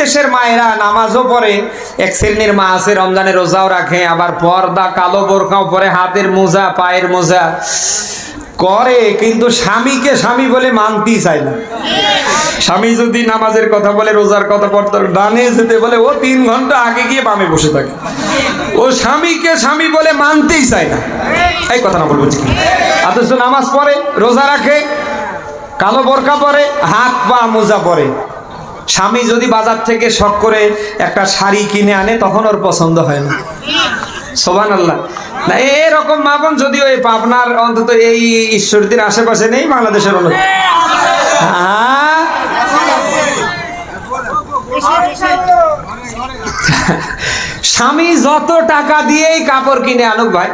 দেশের মায়েরা নামাজও পড়ে, এক শ্রেণির মা আছে, রমজানের রোজাও রাখে, আবার পর্দা, কালো বোরখাও পরে, হাতের মোজা, পায়ের মোজা করে, কিন্তু স্বামীকে স্বামী বলে মানতেই চায় না। স্বামী যদি নামাজের কথা বলে, রোজার কথা পড়তে, ডানে যেতে বলে, ও তিন ঘণ্টা আগে গিয়ে বামে বসে থাকে। ও স্বামীকে স্বামী বলে মানতেই চায় না। এই কথা না বলব অথচ নামাজ পড়ে, রোজা রাখে, কালো বোরকা পরে, হাত পা মোজা পরে। স্বামী যদি বাজার থেকে শখ করে একটা শাড়ি কিনে আনে, তখন ওর পছন্দ হয় না। সোবান আল্লাহ না এরকম মা বোন যদিও এই পাবনার অন্তত এই ঈশ্বরদীর আশেপাশে নেই, বাংলাদেশের অনেক হ্যাঁ? স্বামী যত টাকা দিয়েই কাপড় কিনে আনুক ভাই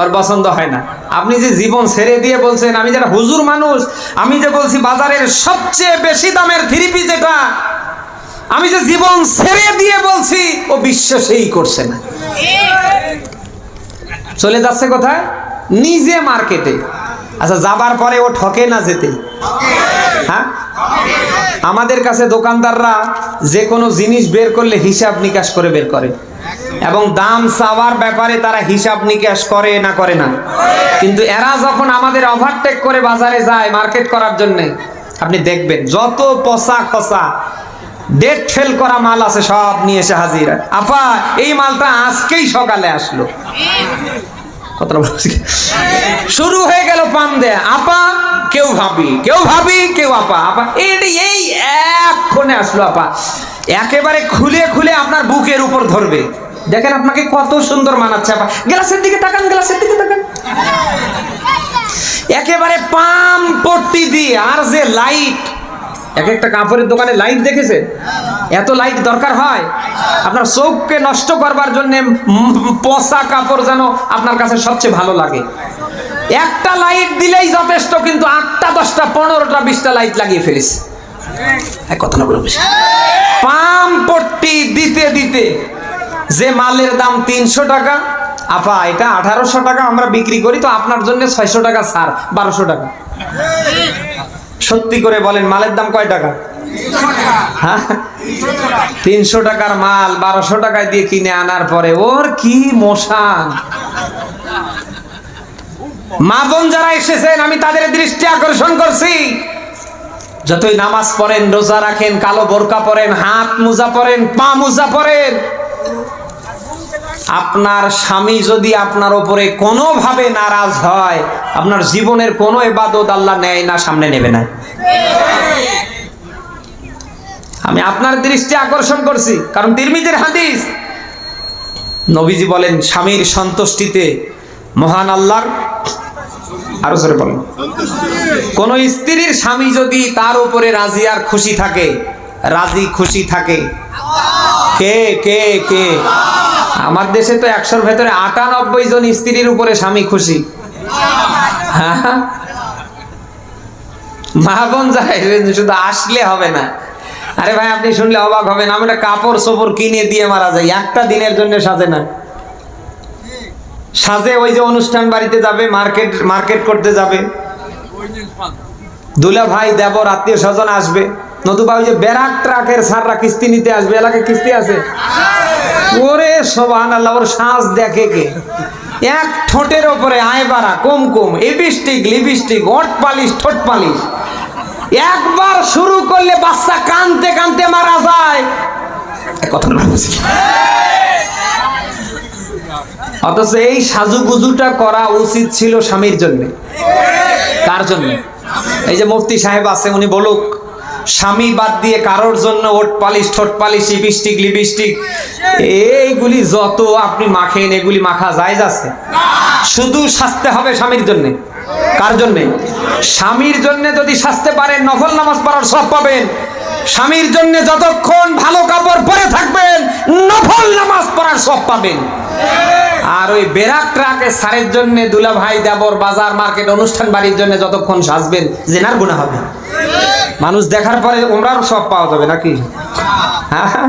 আর পছন্দ হয় না। আপনি যে জীবন ছেড়ে দিয়ে বলছেন, আমি যারা হুজুর মানুষ, আমি যে বলছি বাজারের সবচেয়ে বেশি দামের থ্রি পিস এটা, আমি যে জীবন ছেড়ে দিয়ে বলছি, ও বিশ্বাসই করছে না। চলে যাচ্ছে কোথায়? নিজে মার্কেটে। আচ্ছা যাবার পরে ও ঠকে না যেতে? হ্যাঁ? আমাদের কাছে দোকানদাররা যে কোনো জিনিস বের করলে হিসাব নিকাশ করে বের করে। এবং দাম চাওয়ার ব্যাপারে তারা হিসাব নিকাশ করে না করে না। কিন্তু এরা যখন আমাদের ওভারটেক করে বাজারে যায় মার্কেট করার জন্য, আপনি দেখবেন যত পচা খসা ডেট ফেল করা মাল আছে, সব নিয়ে এসে হাজির আপা এই মালটা আজকেই সকালে আসলো। কথাটা বলছি শুরু হয়ে গেল পাম দেয়া। আপা, কেউ ভাবি কেউ ভাবি, কেউ আপা। আপা এই এই এক্ষণে আসলো আপা। একেবারে খুলে খুলে আপনার বুকের উপর ধরবে। দেখেন আপনাকে কত সুন্দর মানাচ্ছে আপা। গ্লাসের দিকে তাকান, গ্লাসের দিকে তাকান। একেবারে পাম পট্টি দিয়ে, আর যে লাইট এক একটা কাপড়ের দোকানে লাইট দেখেছে? এত লাইট দরকার হয়? আপনার চোখকে নষ্ট করবার জন্য পচা কাপড় যেন আপনার কাছে সবচেয়ে ভালো লাগে। একটা লাইট দিলেই যথেষ্ট কিন্তু আটটা দশটা পনেরোটা বিশটা লাইট লাগিয়ে ফেলিস। এক কথা না। পাম পট্টি দিতে দিতে যে মালের দাম তিনশো টাকা আপা এটা আঠারোশো টাকা আমরা বিক্রি করি তো আপনার জন্য ছয়শো টাকা ছাড় বারোশো টাকা। সত্যি করে বলেন, মালের দাম কয় টাকা? হ্যাঁ? তিনশো টাকার মাল বারোশো টাকায় দিয়ে কিনে আনার পরে ওর কি মশান। মা বোন যারা এসেছেন, আমি তাদের দৃষ্টি আকর্ষণ করছি। যতই নামাজ পড়েন, রোজা রাখেন, কালো বোরকা পরেন, হাত মোজা পরেন, পা মোজা পরেন আপনার স্বামী যদি আপনার ওপরে কোনোভাবে নারাজ হয়, আপনার জীবনের কোনো এবাদত আল্লাহ নেয় না, সামনে নেবে না। আমি আপনার দৃষ্টি আকর্ষণ করছি, কারণ তিরমিজের হাদিস, নবীজি বলেন, স্বামীর সন্তুষ্টিতে মহান আল্লাহর, আরও জোরে বলেন। কোন স্ত্রীর স্বামী যদি তার উপরে রাজি আর খুশি থাকে, রাজি খুশি থাকে। কে কে কে? আমার দেশে তো একশোর ভেতরে আটানব্বই জন স্ত্রীর উপরে স্বামী খুশি? মা বোন যায় শুধু আসলে হবে না। আরে ভাই, আপনি শুনলে অবাক হবেন, আমি একটা কাপড় চোপড় কিনে দিয়ে মারা যাই, একটা দিনের জন্য সাজে না। সাজে ওই যে অনুষ্ঠান বাড়িতে যাবে, মার্কেট মার্কেট করতে যাবে। দুলা ভাই, দেবর, আত্মীয় স্বজন আসবে। নতুবা ওই যে ব্যারাক ট্রাকের সাররা কিস্তি নিতে আসবে। এলাকায় কিস্তি আছে? ওরে সোবান আল্লাহ ওর শ্বাস দেখে কে? এক ঠোঁটের ওপরে আয়বারা কম কম লিপস্টিক লিপস্টিক, ওট পালিশ, ঠোঁট পালিশ। একবার শুরু করলে বাচ্চা কানতে কানতে মারা যায়। কথা অথচ এই সাজুগুজুটা করা উচিত ছিল স্বামীর জন্য। কার জন্য? এই যে মুফতি সাহেব আছে, উনি বলুক। স্বামী বাদ দিয়ে কারোর জন্য ওট পালিশ, ঠোঁট পালিশ, লিপস্টিক লিপস্টিক। এইগুলি যত আপনি মাখেন, এগুলি মাখা যায় আছে। শুধু সাজতে হবে স্বামীর জন্যে। কার জন্যে? স্বামীর জন্য যদি সাজতে পারেন, নফল নামাজ পড়ার সব পাবেন। স্বামীর জন্য যতক্ষণ ভালো কাপড় পরে থাকবেন, নফল নামাজ পড়ার সব পাবেন। আর ওই বেরাক ট্রাকে সারের জন্য দুলা ভাই দেবর বাজার মার্কেট অনুষ্ঠান বাড়ির জন্য যতক্ষণ সাজবেন, জেনার গুণা হবে। মানুষ দেখার পরে ওমরার সব পাওয়া যাবে নাকি? হ্যাঁ?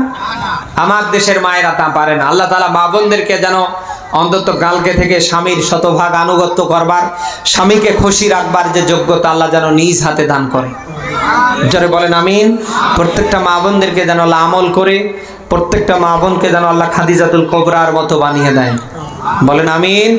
আমার দেশের মায়েরা তা পারে না। আল্লাহ তালা মা বোনদেরকে যেন অন্তত কালকে থেকে স্বামীর শতভাগ আনুগত্য করবার, স্বামীকে খুশি রাখবার যে যোগ্যতা আল্লাহ যেন নিজ হাতে দান করে। যারা বলেন আমিন। প্রত্যেকটা মা বোনদেরকে যেন আমল করে, প্রত্যেকটা মা বোনকে যেন আল্লাহ খাদিজাতুল কোবরার মতো বানিয়ে দেয়। বলেন আমিন।